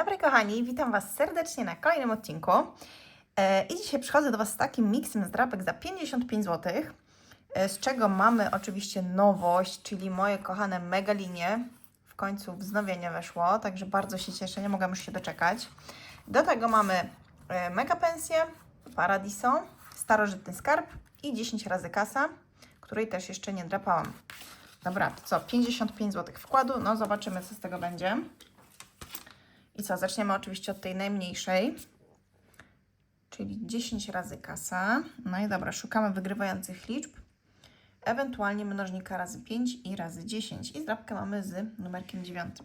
dobry kochani, witam Was serdecznie na kolejnym odcinku. E, I dzisiaj przychodzę do Was z takim miksem z drapek za 55 zł, e, z czego mamy oczywiście nowość, czyli moje kochane mega linie. W końcu wznowienie weszło, także bardzo się cieszę, nie mogę już się doczekać. Do tego mamy e, mega pensję, Paradiso, starożytny skarb i 10 razy kasa, której też jeszcze nie drapałam. Dobra, co? 55 zł wkładu, no zobaczymy co z tego będzie. I co, zaczniemy oczywiście od tej najmniejszej, czyli 10 razy kasa. No i dobra, szukamy wygrywających liczb, ewentualnie mnożnika razy 5 i razy 10. I zdrabkę mamy z numerkiem 9.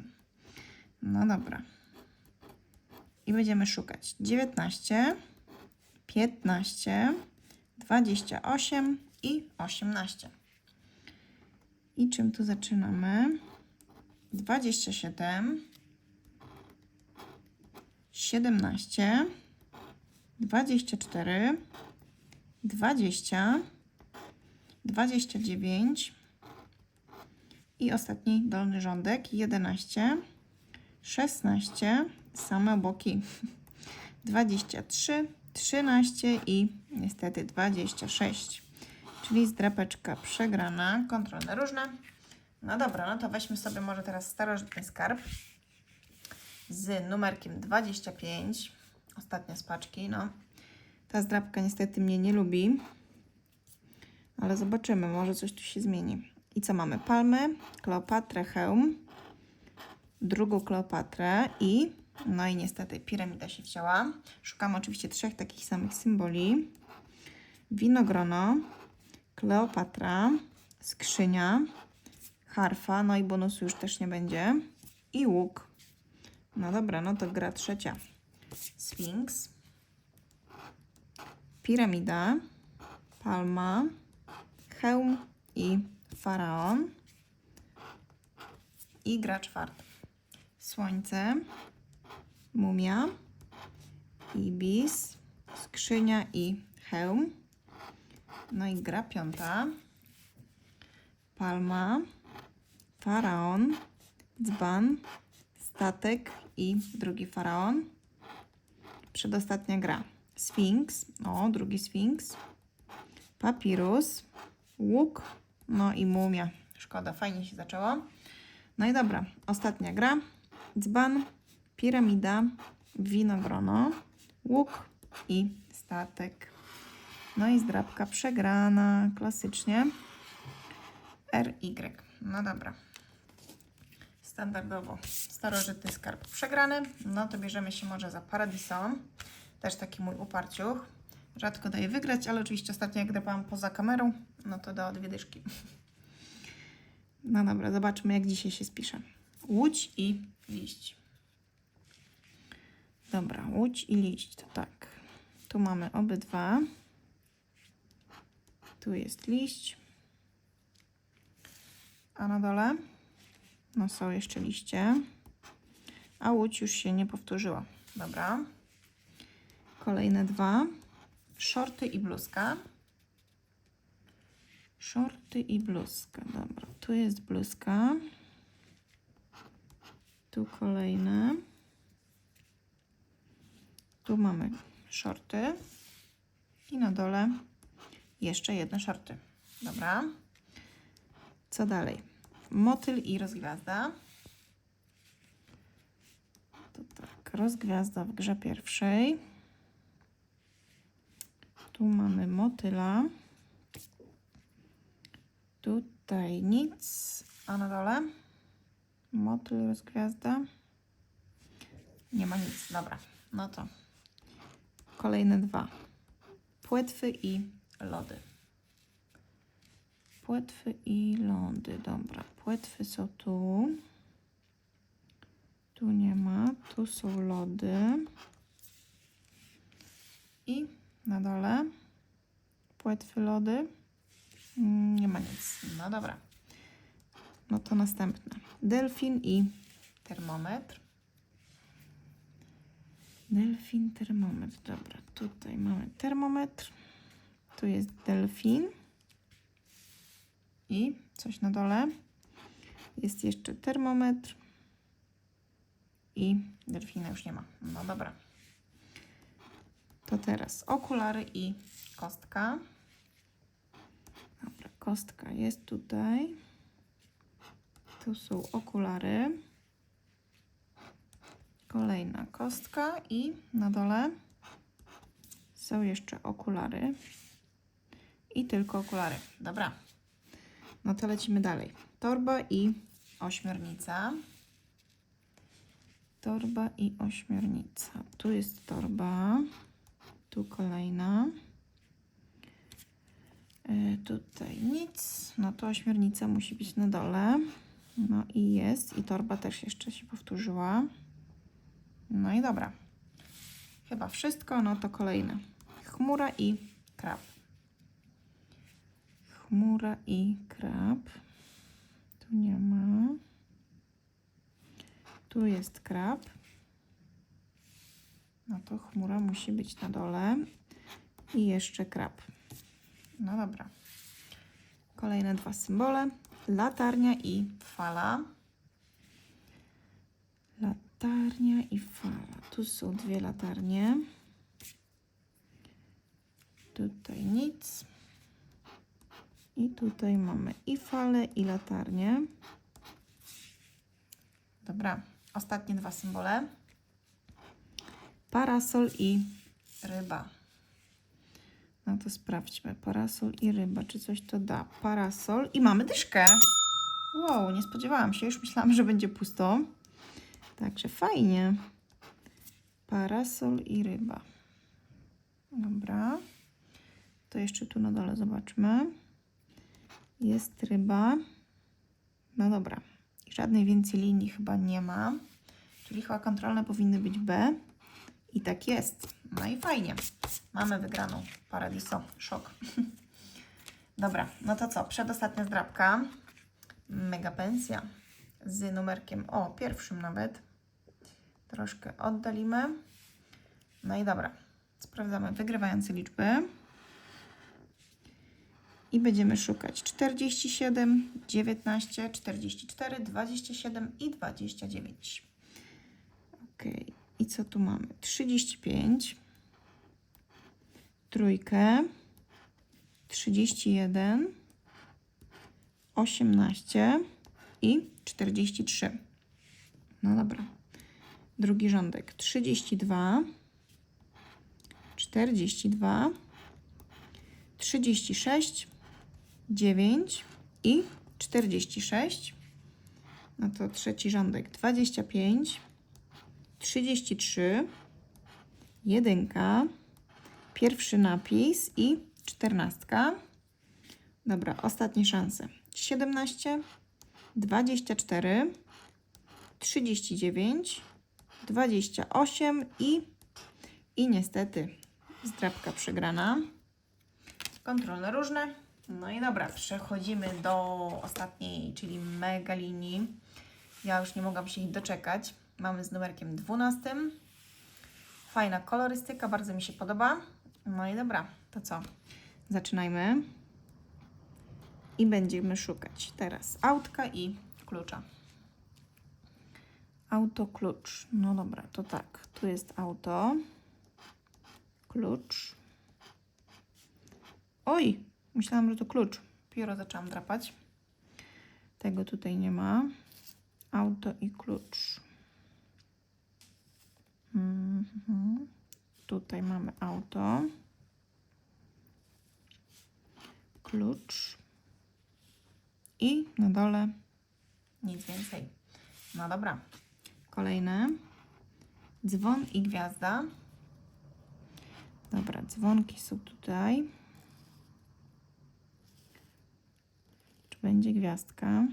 No dobra. I będziemy szukać 19, 15, 28 i 18. I czym tu zaczynamy? 27, 17, 24, 20, 29 i ostatni dolny rządek 11, 16, same boki 23, 13 i niestety 26, czyli zdrapeczka przegrana, kontrolne różne. No dobra, no to weźmy sobie może teraz starożytny skarb z numerkiem 25. Ostatnia z paczki, no. Ta zdrabka niestety mnie nie lubi, ale zobaczymy, może coś tu się zmieni. I co mamy? Palmy, Kleopatrę, hełm, drugą Kleopatrę i, no i niestety piramida się wcięła. Szukamy oczywiście trzech takich samych symboli. Winogrono, Kleopatra, skrzynia, harfa, no i bonusu już też nie będzie. I łuk. No dobra, no to gra trzecia. Sfinks, piramida, palma, hełm i faraon. I gra czwarta. Słońce, mumia, ibis, skrzynia i hełm. No i gra piąta. Palma, faraon, dzban, statek i drugi faraon. Przedostatnia gra. Sfinks, o, drugi sfinks. Papirus, łuk, no i mumia. Szkoda, fajnie się zaczęło. No i dobra, ostatnia gra. Dzban, piramida, winogrono, łuk i statek. No i zdrabka przegrana, klasycznie. RY. No dobra. Standardowo starożytny skarb przegrany. No to bierzemy się może za Paradiso. Też taki mój uparciuch. Rzadko daje wygrać, ale oczywiście ostatnio jak drapałam poza kamerą, no to dała dwie dyszki. No dobra, zobaczmy jak dzisiaj się spisze. Łódź i liść. Dobra, łódź i liść, to tak. Tu mamy obydwa. Tu jest liść. A na dole no są jeszcze liście. A łódź już się nie powtórzyła. Dobra. Kolejne dwa. Shorty i bluzka. Shorty i bluzka. Dobra, tu jest bluzka. Tu kolejne. Tu mamy shorty. I na dole jeszcze jedne shorty. Dobra. Co dalej? Motyl i rozgwiazda. To tak, rozgwiazda w grze pierwszej. Tu mamy motyla. Tutaj nic. A na dole? Motyl, rozgwiazda. Nie ma nic. Dobra, no to kolejne dwa. Płetwy i lody. Płetwy i lody. Dobra, płetwy są tu. Tu nie ma. Tu są lody. I na dole płetwy, lody. Mm, Nie ma nic. No dobra. No to następne. Delfin i termometr. Delfin, termometr. Dobra, tutaj mamy termometr. Tu jest delfin. I coś na dole. Jest jeszcze termometr. i delfina już nie ma. No dobra. To teraz okulary i kostka. Dobra, kostka jest tutaj. Tu są okulary. Kolejna kostka i na dole są jeszcze okulary. I tylko okulary. Dobra. No to lecimy dalej. Torba i ośmiornica. Torba i ośmiornica. Tu jest torba. Tu kolejna. E, tutaj nic. No to ośmiornica musi być na dole. No i jest. I torba też jeszcze się powtórzyła. No i dobra. Chyba wszystko. No to kolejne. Chmura i krab. Chmura i krab. Tu nie ma. Tu jest krab. No to chmura musi być na dole. I jeszcze krab. No dobra. Kolejne dwa symbole. Latarnia i fala. Latarnia i fala. Tu są dwie latarnie. Tutaj nic. I tutaj mamy i falę, i latarnię. Dobra, ostatnie dwa symbole. Parasol i ryba. No to sprawdźmy. Parasol i ryba. Czy coś to da? Parasol i mamy dyszkę. Wow, nie spodziewałam się. Już myślałam, że będzie pusto. Także fajnie. Parasol i ryba. Dobra. To jeszcze tu na dole zobaczmy. Jest ryba. No dobra. I żadnej więcej linii chyba nie ma. Czyli chyba kontrolne powinny być B. I tak jest. No i fajnie. Mamy wygraną Paradiso. Szok. Dobra, no to co? Przedostatnia zdrabka. Mega pensja. Z numerkiem, o, pierwszym nawet. Troszkę oddalimy. No i dobra. Sprawdzamy wygrywające liczby. I będziemy szukać 47, 19, 44, 27 i 29. Ok. I co tu mamy? 35, trójkę, 31, 18 i 43. No dobra. Drugi rządek 32, 42, 36, 9 i 46. No to trzeci rządek 25, 33, jedynka, pierwszy napis i czternastka. Dobra, ostatnie szanse. 17, 24, 39, 28 i, i niestety zdrabka przegrana. Kontrolne różne. No i dobra, przechodzimy do ostatniej, czyli mega linii. Ja już nie mogłam się ich doczekać. Mamy z numerkiem 12. Fajna kolorystyka, bardzo mi się podoba. No i dobra, to co? Zaczynajmy. I będziemy szukać teraz autka i klucza. Auto, klucz. No dobra, to tak. Tu jest auto. Klucz. Oj, myślałam, że to klucz. Pióro zaczęłam drapać. Tego tutaj nie ma. Auto i klucz. Mhm. Tutaj mamy auto. Klucz. I na dole nic więcej. No dobra. Kolejne. Dzwon i gwiazda. Dobra, dzwonki są tutaj. Będzie gwiazdka?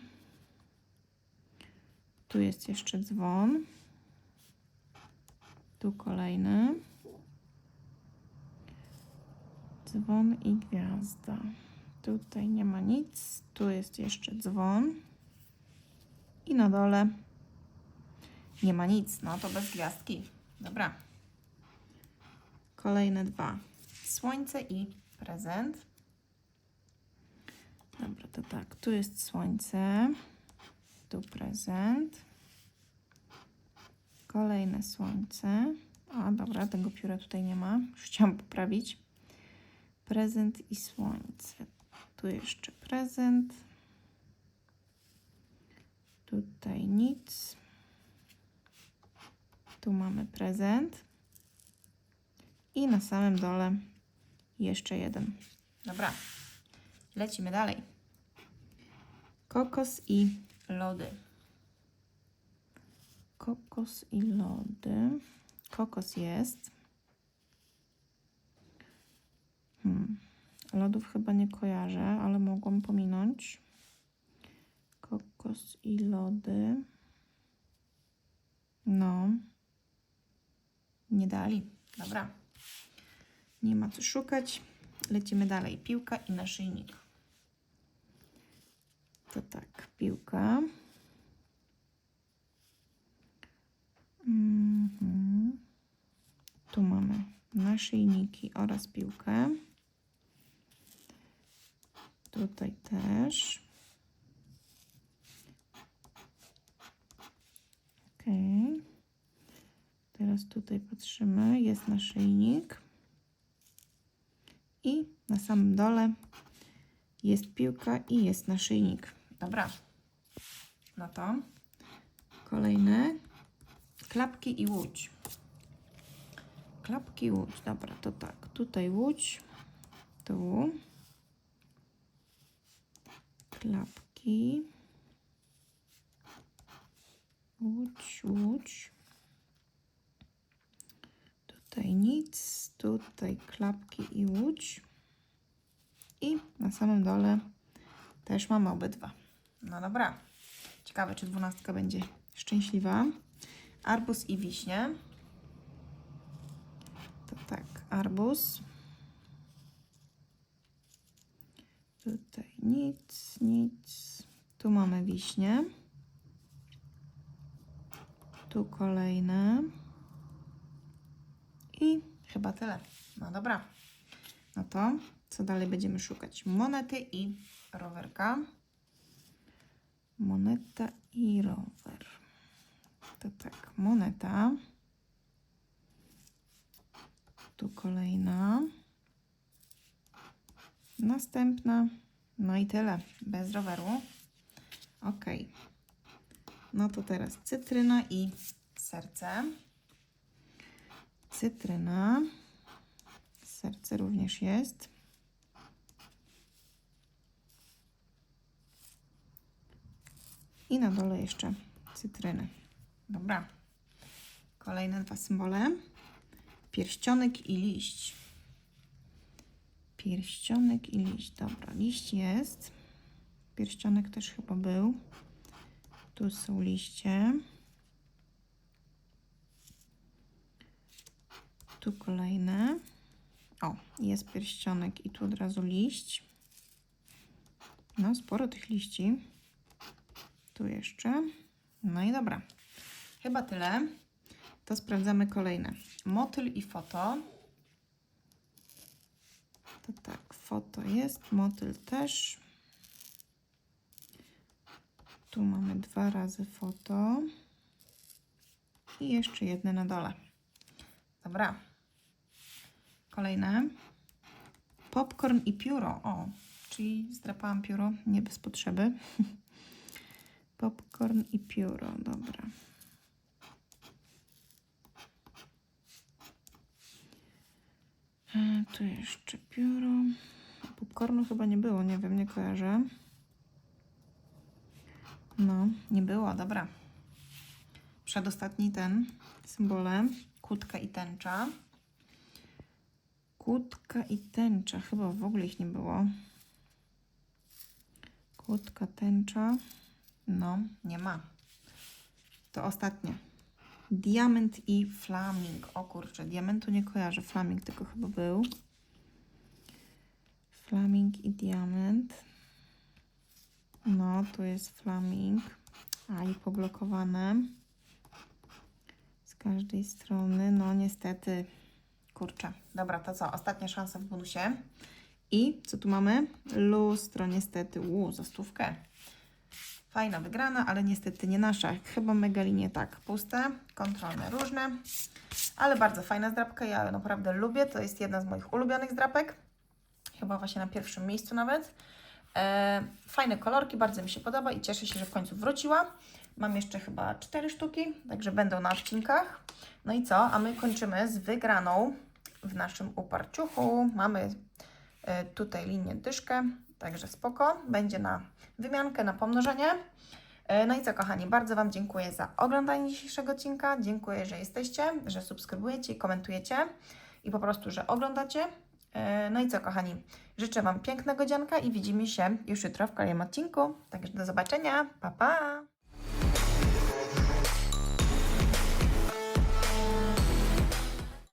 Tu jest jeszcze dzwon. Tu kolejny. Dzwon i gwiazda. Tutaj nie ma nic. Tu jest jeszcze dzwon. I na dole nie ma nic. No to bez gwiazdki. Dobra. Kolejne dwa. Słońce i prezent. To tak. Tu jest słońce. Tu prezent. Kolejne słońce. A dobra, tego pióra tutaj nie ma. Już chciałam poprawić. Prezent i słońce. Tu jeszcze prezent. Tutaj nic. Tu mamy prezent. I na samym dole jeszcze jeden. Dobra, lecimy dalej. Kokos i lody. Kokos i lody. Kokos jest. Hmm. Lodów chyba nie kojarzę, ale mogłam pominąć. Kokos i lody. No. Nie dali. Dobra. Nie ma co szukać. Lecimy dalej. Piłka i naszyjnik. To tak, piłka. Mhm. Tu mamy naszyjniki oraz piłkę. Tutaj też. Ok. Teraz tutaj patrzymy. Jest naszyjnik. I na samym dole jest piłka i jest naszyjnik. Dobra. No to kolejne. Klapki i łódź. Klapki i łódź. Dobra, to tak. Tutaj łódź. Tu. Klapki. Łódź, łódź. Tutaj nic. Tutaj klapki i łódź. I na samym dole też mamy obydwa. No dobra. Ciekawe, czy dwunastka będzie szczęśliwa. Arbuz i wiśnie. To tak, arbuz. Tutaj nic, nic. Tu mamy wiśnie. Tu kolejne. I chyba tyle. No dobra. No to co dalej będziemy szukać? Monety i rowerka. Moneta i rower. To tak, moneta. Tu kolejna. Następna. No i tyle. Bez roweru. Ok. No to teraz cytryna i serce. Cytryna. Serce również jest. I na dole jeszcze cytryny. Dobra. Kolejne dwa symbole. Pierścionek i liść. Pierścionek i liść. Dobra, liść jest. Pierścionek też chyba był. Tu są liście. Tu kolejne. O, jest pierścionek i tu od razu liść. No, sporo tych liści. Tu jeszcze. No i dobra. Chyba tyle. To sprawdzamy kolejne. Motyl i foto. To tak, foto jest, motyl też. Tu mamy dwa razy foto. I jeszcze jedne na dole. Dobra. Kolejne. Popcorn i pióro. O, czyli zdrapałam pióro nie bez potrzeby. Popcorn i pióro, dobra. E, Tu jeszcze pióro. Popcornu chyba nie było, nie wiem, nie kojarzę. No, nie było, dobra. Przedostatni ten symbole. Kłódka i tęcza. Kłódka i tęcza. Chyba w ogóle ich nie było. Kłódka, tęcza. No, nie ma. To ostatnie. Diament i flaming. O kurczę, diamentu nie kojarzę. Flaming tylko chyba był. Flaming i diament. No, tu jest flaming. A i poblokowane. Z każdej strony. No, niestety. Kurczę. Dobra, to co? Ostatnia szansa w bonusie. I co tu mamy? Lustro, niestety. Uuu, za stówkę. Fajna wygrana, ale niestety nie nasza. Chyba Megali nie tak. Puste, kontrolne, różne. Ale bardzo fajna zdrapka. Ja naprawdę lubię. To jest jedna z moich ulubionych zdrapek. Chyba właśnie na pierwszym miejscu nawet. E, fajne kolorki, bardzo mi się podoba i cieszę się, że w końcu wróciła. Mam jeszcze chyba cztery sztuki, także będą na odcinkach. No i co? A my kończymy z wygraną w naszym uparciuchu. Mamy e, tutaj linię dyszkę, także spoko. Będzie na wymiankę, na pomnożenie. E, No i co, kochani, bardzo Wam dziękuję za oglądanie dzisiejszego odcinka. Dziękuję, że jesteście, że subskrybujecie i komentujecie i po prostu, że oglądacie. E, No i co, kochani, życzę Wam pięknego dzianka i widzimy się już jutro w kolejnym odcinku. Także do zobaczenia. Pa, pa!